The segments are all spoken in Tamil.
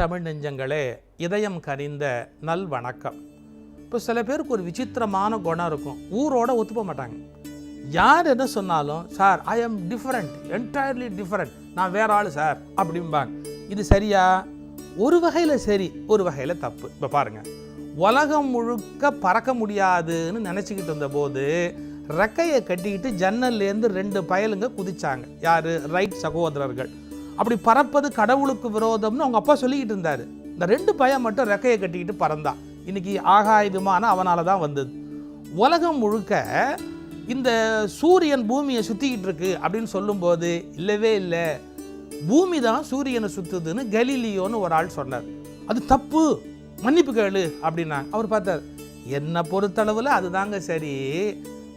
தமிழ் நெஞ்சங்களே இதயம் கனிந்த நல் வணக்கம். இப்போ சில பேருக்கு ஒரு விசித்திரமான குணம் இருக்கும். ஊரோட ஒத்துப்ப மாட்டாங்க. யார் என்ன சொன்னாலும் sir I am different entirely different நான் வேற ஆள் சார் அப்படிம்பாங்க. இது சரியா? ஒரு வகையில் சரி ஒரு வகையில் தப்பு. இப்போ பாருங்கள் உலகம் முழுக்க பறக்க முடியாதுன்னு நினச்சிக்கிட்டு இருந்தபோது ரெக்கையை கட்டிக்கிட்டு ஜன்னல்லேருந்து ரெண்டு பயலுங்க குதிச்சாங்க. யார்? ரைட் சகோதரர்கள். அப்படி பறப்பது கடவுளுக்கு விரோதம்னு அவங்க அப்பா சொல்லிக்கிட்டு இருந்தார். இந்த ரெண்டு பையன் மட்டும் ரெக்கையை கட்டிக்கிட்டு பறந்தான். இன்னைக்கு ஆகாய விமானம் அவனால தான் வந்தது. உலகம் முழுக்க இந்த சூரியன் பூமியை சுற்றிக்கிட்டு இருக்கு அப்படின்னு சொல்லும்போது இல்லவே இல்லை. பூமி தான் சூரியனை சுற்றுதுன்னு கலீலியோன்னு ஒரு ஆள் சொன்னார். அது தப்பு. மன்னிப்பு கேளு அப்படின்னாங்க. அவர் பார்த்தார். என்னை பொறுத்தளவில் அதுதாங்க சரி.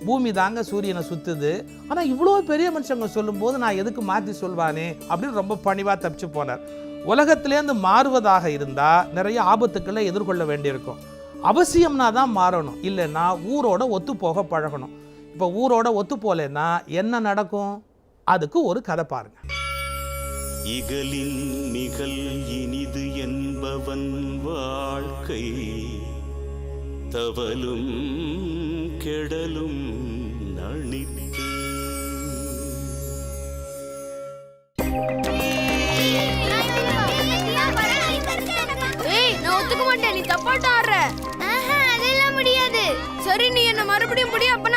பூமி தாங்க சூரியனை சுற்றுது ஆனால் இவ்வளோ பெரிய மனுஷங்க சொல்லும்போது நான் எதுக்கு மாற்றி சொல்வானே அப்படின்னு ரொம்ப பணிவாக தப்பிச்சு போனார். உலகத்திலேருந்து மாறுவதாக இருந்தால் நிறைய ஆபத்துக்களை எதிர்கொள்ள வேண்டியிருக்கும். அவசியம்னா தான் மாறணும். இல்லைன்னா ஊரோட ஒத்து போக பழகணும். இப்போ ஊரோட ஒத்து போகலைன்னா என்ன நடக்கும்? அதுக்கு ஒரு கதை பாருங்க. இகலின் நிகழ் இனிது என்பவன் வாழ்க்கை. தவலும் கெடலும் நணித்து. நான் ஒத்துக்க மாட்டேன். நீ தப்பாட்டம் ஆடுற. அதெல்லாம் முடியாது. சரி நீ என்ன மறுபடியும் முடியும் அப்ப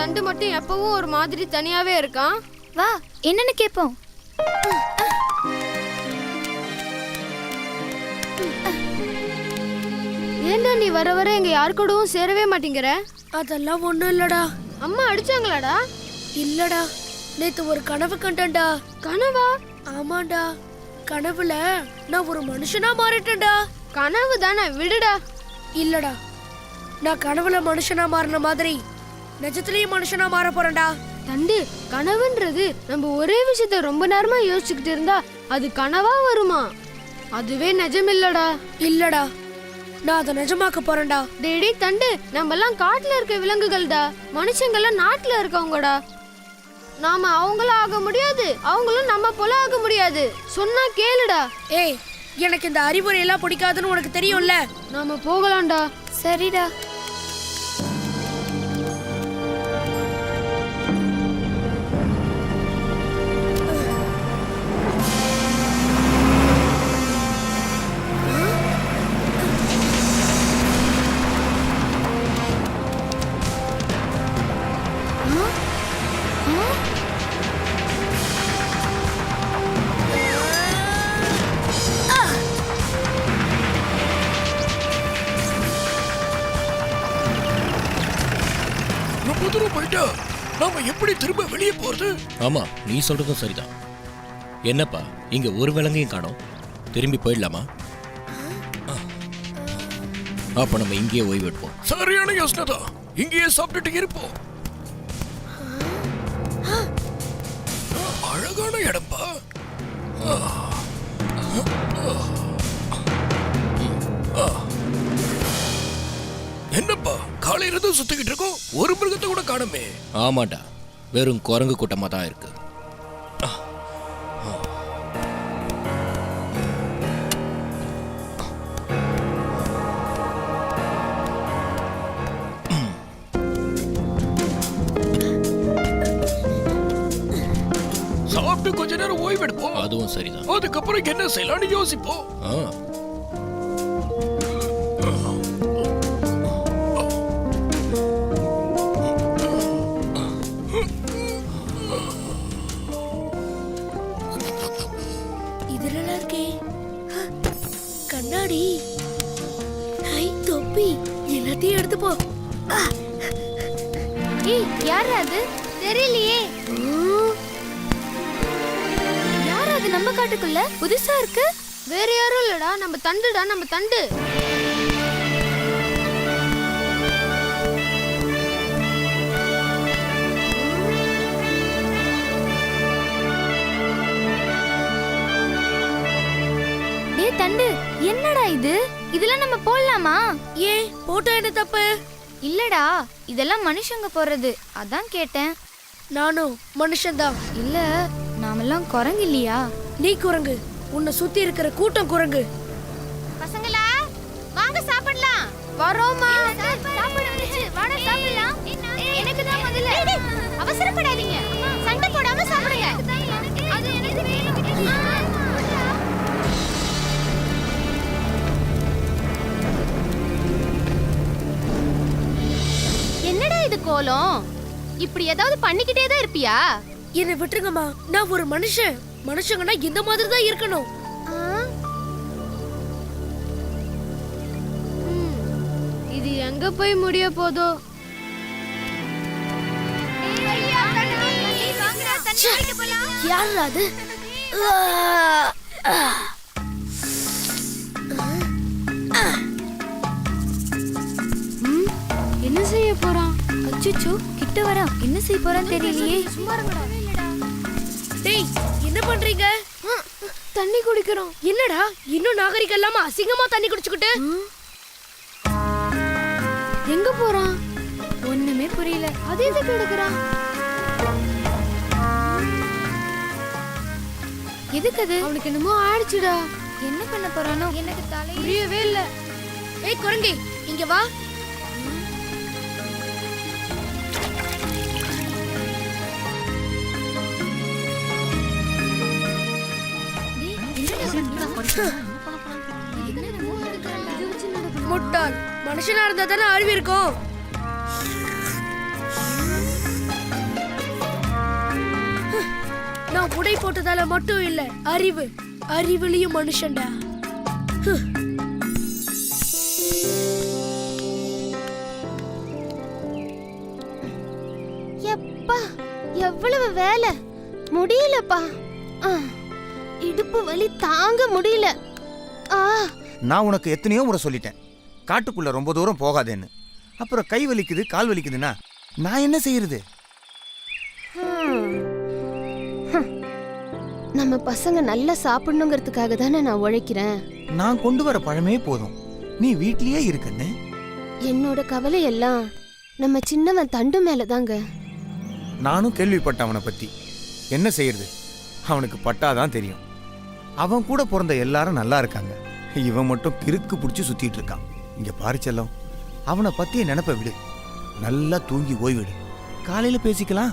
தண்டு மட்டும் எப்பவும் ஒரு மாதிரி தனியாவே இருக்கான் வா என்னன்னு கேட்போம் ஏன்டா நீ வர வர எங்க யார் கூடவும் சேரவே மாட்டேங்கிற? அதெல்லாம் ஒண்ணும் இல்லடா. அம்மா அடிச்சாங்களாடா? இல்லடா. நேத்து ஒரு கனவு கண்டேன்டா. கனவா? ஆமாண்டா. கனவுல நான் ஒரு மனுஷனா மாறிட்டேன்டா. கனவு தானே விடுடா. இல்லடா. நான் கனவுல மனுஷனா மாறின மாதிரி நிஜத்திலயும் மனுஷனா மாற போறேன்டா. தண்டு கனவுன்றது நம்ம ஒரே விஷயத்த ரொம்ப நேரமா யோசிச்சுக்கிட்டு இருந்தா அது கனவா வருமா? அதுவே நிஜம் இல்லடா. இல்லடா நான் அதை நிஜமாக்க போறேன்டா. டேடி தண்டு நம்ம எல்லாம் காட்டுல இருக்க விலங்குகள்டா. மனுஷங்கெல்லாம் நாட்டுல இருக்கவங்கடா. நாம அவங்கள ஆக முடியாது அவங்களும் நம்ம போல ஆக முடியாது. சொன்னா கேளுடா. ஏய் எனக்கு இந்த அறிவுரை எல்லாம் பிடிக்காதுன்னு உனக்கு தெரியும்ல? நாம போகலாம்டா. சரிடா. தூரம் போயிட்டா? நாம எப்படி திரும்ப வெளியே போறது? ஆமா நீ சொல்றதும் சரிதான். என்னப்பா இங்க ஒரு விலங்கையும் காணோம். திரும்பி போயிடலாமா. அப்ப நம்ம இங்கேயே ஓய்வு எடுப்போம். சரியான யோசனை தான் இங்கேயே சாப்பிட்டுட்டு இருப்போம். அழகான இடம்பா என்னப்பா காலையில இருந்து சுத்திக்கிட்டு இருக்கோம். ஒரு மிருகத்தை கூட காணுமே. ஆமாட்டா வெறும் குரங்கு கூட்டமா தான் இருக்கு. கொஞ்ச நேரம் ஓய்வு எடுப்போம் அதுவும் சரிதான். அதுக்கப்புறம் என்ன செய்யலாம்னு யோசிப்போம் ஆ. எல்லாம் இருக்கே. கண்ணாடி. ஐ தொப்பி. எல்லாத்தையும் எடுத்து போ ஏய் யார் அது? தெரியலையே. சுடுகாட்டுக்குள்ள புதுசா இருக்கு? வேற யாரும் இல்லடா. நம்ம தண்டுடா நம்ம தண்டு. தண்டு என்னடா இது? இதெல்லாம் நம்ம போடலாமா? ஏன் போட்டோ என்ன தப்பு? இல்லடா இதெல்லாம் மனுஷங்க போடுறது. அதான் கேட்டேன். நானும் மனுஷன்தான். இல்ல நாமெல்லாம் குரங்கு இல்லையா? நீ குரங்கு. உன்னை சுத்தி இருக்கிற கூட்டம் குரங்கு. பசங்களா வாங்க சாப்பிடலாம். வரோமா எனக்கு தான் முதல்ல. அவசரப்படாதீங்க. சண்டை போடாம சாப்பிடுங்க. அது எனக்கு வேணும். என்னடா இது கோலம்? இப்படி ஏதாவது பண்ணிக்கிட்டே தான் இருப்பியா? என்னை விட்டுருங்கம்மா. நான் ஒரு மனுஷன். மனுஷங்கன்னா இந்த மாதிரி தான் இருக்கணும் இது எங்க போய் முடிய போதோ? யார் அது? என்ன செய்ய போறான்? அச்சுச்சோ கிட்ட வரா என்ன செய்ய போறான்னு தெரியலையே. டேய் என்ன பண்றீங்க? தண்ணி குடிக்கிறோம். என்னடா இன்னும் நாகரிகம் இல்லாம அசிங்கமா தண்ணி குடிச்சுக்கிட்டு? எங்க போறான்? ஒண்ணுமே புரியல. அது எதுக்கு எடுக்கிறான்? எதுக்கு அது? அவனுக்கு என்னமோ ஆயிடுச்சுடா. என்ன பண்ண போறானோ? எனக்கு தலை புரியவே இல்ல. ஏய் குரங்கி இங்க வா. முட்டாள். மனுஷனா இருந்தா தானே அறிவு இருக்கும். நான் உடை போட்டதால மட்டும் இல்ல அறிவு. அறிவுலயும் மனுஷன்டா. எப்பா எவ்வளவு வேலை? முடியலப்பா. ஆ, இடுப்பு வலி தாங்க முடியல. ஆ. நான் உனக்கு எத்தனையோ முறை சொல்லிட்டேன். காட்டுக்குள்ள ரொம்ப தூரம் போகாதேன்னு. அப்புறம் கை வலிக்குது கால் வலிக்குதுன்னா நான் என்ன செய்யறது. நம்ம பசங்க நல்லா சாப்பிடணுங்கிறதுக்காக தானே நான் உழைக்கிறேன். நான் கொண்டு வர பழமே போதும். நீ வீட்லயே இருக்கன்னு. என்னோட கவலை எல்லாம் நம்ம சின்னவன் தண்டு மேல தாங்க நானும் கேள்விப்பட்டேன் அவனை பத்தி. என்ன செய்யறது? அவனுக்கு பட்டாதான் தெரியும். அவன் கூட பிறந்த எல்லாரும் நல்லா இருக்காங்க. இவன் மட்டும் கிறுக்கு பிடிச்சி சுத்திட்டு இருக்கான். இங்க பாரிச்செல்லம் அவனை பத்திய நினைப்ப விடு. நல்லா தூங்கி ஓய்விடு. காலையில பேசிக்கலாம்.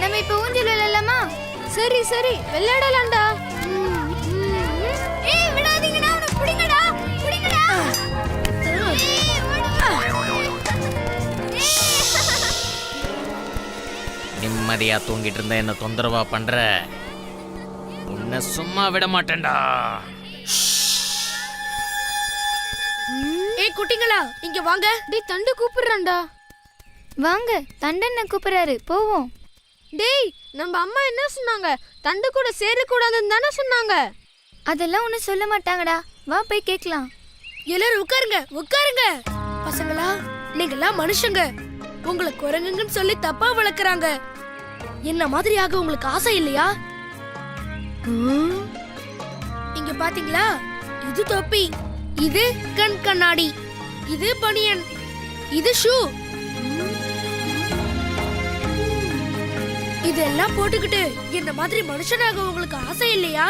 நம்ம ஊஞ்சல் விளையாடலாமா? சரி சரி விளையாடலாம்டா. நிம்மதியா தூங்கிட்டு இருந்த என்ன தொந்தரவா பண்ற? உன்னை சும்மா விட மாட்டேன்டா. ஏய் குட்டிங்களா இங்க வாங்க. டேய் தண்டு கூப்பிடுறான்டா. வாங்க தண்டன் கூப்பிடுறாரு. போவோம். டேய் நம்ம அம்மா என்ன சொன்னாங்க? தண்டு கூட சேரக்கூடாதுன்னு தானே சொன்னாங்க. அதெல்லாம் ஒன்றும் சொல்ல மாட்டாங்கடா. வா போய் கேட்கலாம். எல்லாரும் உட்காருங்க உட்காருங்க. பசங்களா நீங்கெல்லாம் மனுஷங்க. உங்களை குரங்குங்கன்னு சொல்லி தப்பா வளர்க்குறாங்க. என்ன மாதிரி ஆக உங்களுக்கு ஆசை இல்லையா? இங்க பாத்தீங்களா? இது தொப்பி. இது கண் கண்ணாடி. இது பனியன். இது ஷூ. இதெல்லாம் போட்டுக்கிட்டு இந்த மாதிரி மனுஷனாக உங்களுக்கு ஆசை இல்லையா?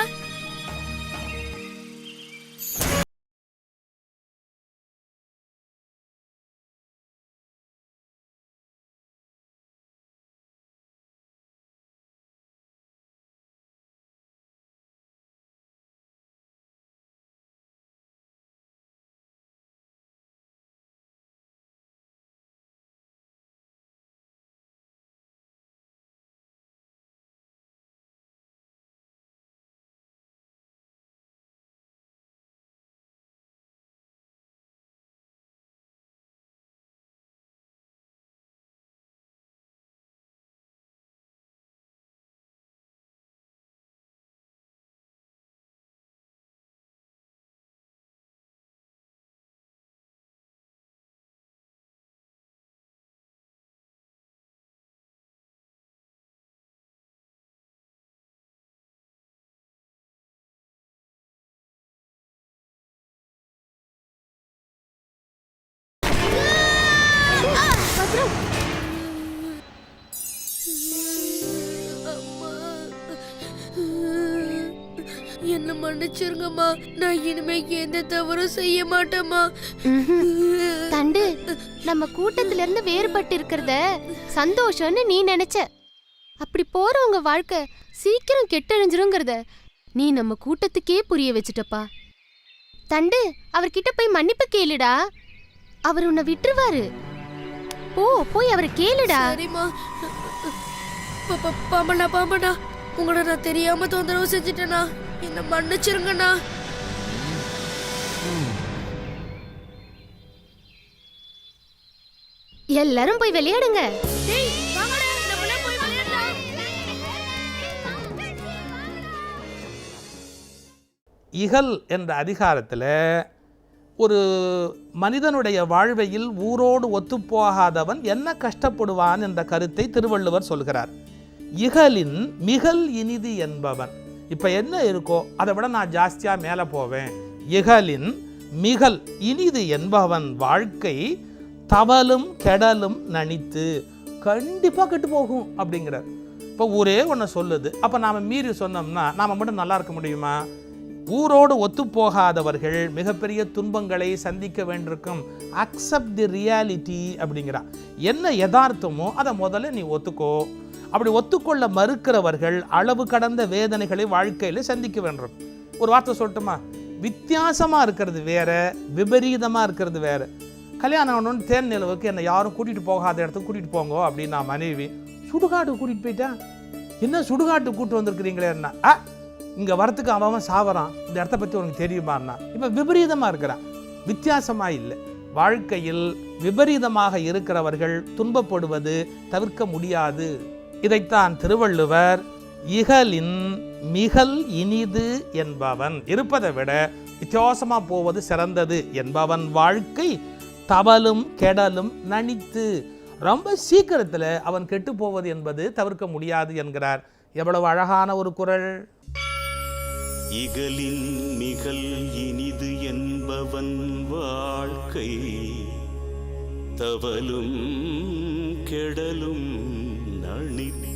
என்ன மன்னிச்சிருங்கம்மா. நான் இனிமே எந்த தவறும் செய்ய மாட்டேம்மா. தண்டு நம்ம கூட்டத்துல இருந்து வேறுபட்டு இருக்கிறத சந்தோஷம்னு நீ நினைச்ச. அப்படி போறவங்க வாழ்க்கை சீக்கிரம் கெட்டழிஞ்சிருங்கிறத நீ நம்ம கூட்டத்துக்கே புரிய வச்சுட்டப்பா. தண்டு அவர்கிட்ட போய் மன்னிப்பு கேளுடா. அவர் உன்னை விட்டுருவாரு. போ போய் அவரை கேளுடா. சரிம்மா. பாம்பண்ணா பாம்பண்ணா. உங்களை நான் தெரியாம தொந்தரவு செஞ்சுட்டேனா? என்ன மன்னிச்சிருங்கண்ணா. எல்லாரும் போய் விளையாடுங்க. டேய் வாங்கடா நம்மளே போய் விளையாடலாம் இகல் என்ற அதிகாரத்தில் ஒரு மனிதனுடைய வாழ்வையில் ஊரோடு ஒத்துப்போகாதவன் என்ன கஷ்டப்படுவான் என்ற கருத்தை திருவள்ளுவர் சொல்கிறார். இகலின் மிகல் இனிது என்பவன். இப்போ என்ன இருக்கோ அதை விட நான் ஜாஸ்தியாக மேலே போவேன். இகலின் மிகல் இனிது என்பவன் வாழ்க்கை தவலும் கெடலும் நனித்து கண்டிப்பாக கெட்டு போகும் அப்படிங்கிறார். இப்போ ஊரே ஒன்று சொல்லுது. அப்போ நாம் மீறி சொன்னோம்னா நாம் மட்டும் நல்லா இருக்க முடியுமா? ஊரோடு ஒத்துப்போகாதவர்கள் மிகப்பெரிய துன்பங்களை சந்திக்க வேண்டியிருக்கும். அக்செப்ட் தி ரியாலிட்டி அப்படிங்கிறா என்ன யதார்த்தமோ அதை முதல்ல நீ ஒத்துக்கோ. அப்படி ஒத்துக்கொள்ள மறுக்கிறவர்கள் அளவு கடந்த வேதனைகளை வாழ்க்கையில் சந்திக்க வேண்டும். ஒரு வார்த்தை சொல்லட்டுமா? வித்தியாசமாக இருக்கிறது வேற விபரீதமாக இருக்கிறது வேற. கல்யாணம் ஆகணும்னு தேன் நிலவுக்கு என்னை யாரும் கூட்டிகிட்டு போகாத இடத்துக்கு கூட்டிகிட்டு போங்க அப்படின்னு நான் மனைவி சுடுகாட்டுக்கு கூட்டிகிட்டு போயிட்டேன் என்ன சுடுகாட்டுக்கு கூட்டு வந்திருக்கிறீங்களே என்ன ஆ இங்கே வரத்துக்கு அவன் அவன் சாவறான். இந்த இடத்த பற்றி உனக்கு தெரியுமான்னா இப்போ விபரீதமாக இருக்கிறான் வித்தியாசமாக இல்லை. வாழ்க்கையில் விபரீதமாக இருக்கிறவர்கள் துன்பப்படுவது தவிர்க்க முடியாது. இதைத்தான் திருவள்ளுவர் இகலின் மிகல் இனிது என்பவன். இருப்பதை விட வித்தியாசமாக போவது சிறந்தது என்பவன் வாழ்க்கை தவலும் கெடலும் நனித்து ரொம்ப சீக்கிரத்தில் அவன் கெட்டு போவது என்பது தவிர்க்க முடியாது என்கிறார். எவ்வளவு அழகான ஒரு குரல். இகலின் மிகல் இனிது என்பவன் வாழ்க்கை தவலும் கெடலும் நணித்து